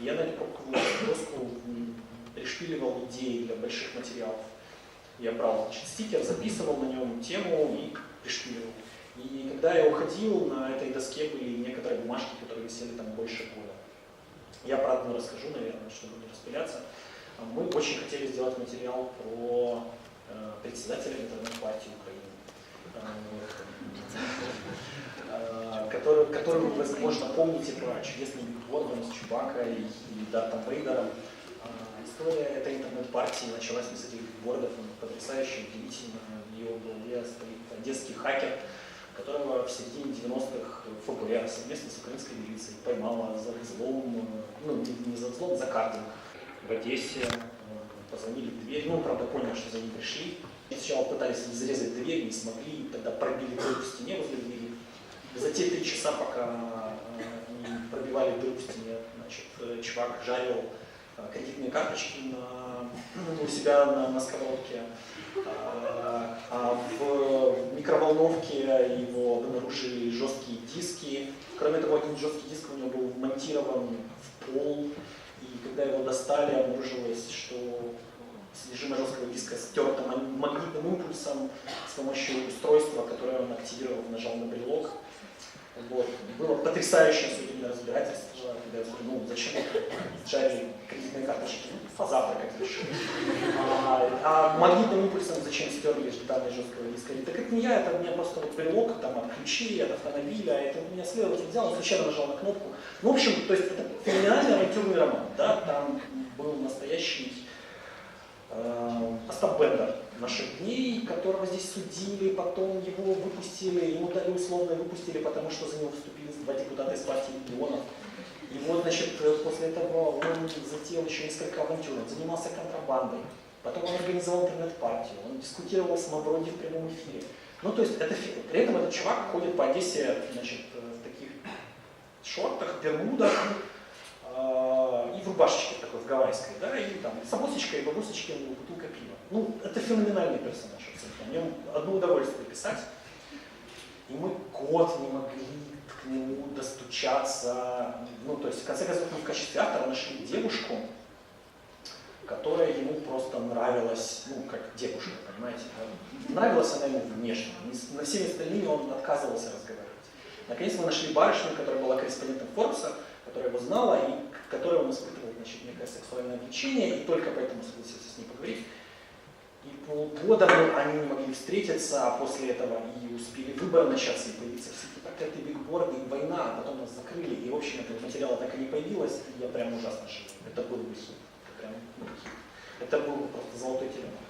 Я на непробковую доску пришпиливал идеи для больших материалов. Я брал значит, стикер, записывал на нем тему и пришпиливал. И когда я уходил, на этой доске были некоторые бумажки, которые висели там больше года. Я про одну расскажу, наверное, чтобы не распыляться. А мы очень хотели сделать материал про э, председателя интернет-партии Украины. А, который, который вы, возможно, помните про чудесный Бигбордом с Чубака и, и Дартом Вейдером. Э, история этой интернет-партии началась не с этих бигбордов, потрясающе, удивительно. В ее голове стоит одесский хакер, которого в середине 90-х ФБР совместно с украинской милицией поймала за взлом, ну не за взлом, за картинг в Одессе. Позвонили в дверь, ну, правда, понял, что за ним пришли. Сначала пытались зарезать дверь, не смогли, тогда пробили дыру в стене возле двери. За те три часа, пока они пробивали дыру в стене, значит, чувак жарил кредитные карточки на, у себя на, на сковородке. А, а в микроволновке его обнаружили жесткие диски. Кроме того, один жесткий диск у него был вмонтирован в пол. И когда его достали, обнаружилось, что содержимое жесткого диска стерто магнитным импульсом помощью устройства, которое он активировал, нажал на брелок. Вот. Было потрясающее судебное разбирательство, когда я сказал, ну зачем жарили кредитные карточки, ну, завтракать решили. А, а магнитным импульсом зачем стерли данные жесткого диска? И, так это не я, это у меня просто вот брелок там, от ключей, от автомобиля, это у меня следователь взял, он случайно нажал на кнопку. Ну, в общем, то есть это феноменальный авантюрный роман, да, там был настоящий наших дней, которого здесь судили, потом его выпустили, ему дали условно выпустили, потому что за него вступили два депутата из партии регионов. И вот, значит, после этого он затеял еще несколько авантюр, он занимался контрабандой, потом он организовал интернет-партию, он дискутировал с Мавроди в прямом эфире. Ну, то есть, это, при этом этот чувак ходит по Одессе, значит, в таких шортах, бермудах, э, рубашечке такой, в гавайской, да, и там с обосечкой, в обосечке бутылка пива. Ну, это феноменальный персонаж, абсолютно. О нем одно удовольствие писать. И мы год не могли к нему достучаться. Ну, то есть, в конце концов, мы в качестве автора нашли девушку, которая ему просто нравилась, ну, как девушка, понимаете. Нравилась она ему внешне. На всеми остальными он отказывался разговаривать. Наконец мы нашли барышню, которая была корреспондентом Форбса, которая его знала и которой он испытывал значит, некое сексуальное влечение, и только поэтому согласился с ней поговорить. И полгода они не могли встретиться, а после этого и успели выборы начаться, и появиться все эти портреты, бигборды, и война, а потом нас закрыли, и в общем этого материала так и не появилось, и я прям ужасно жалею. Это был бы хит. Это, прям, это был просто золотой телефон.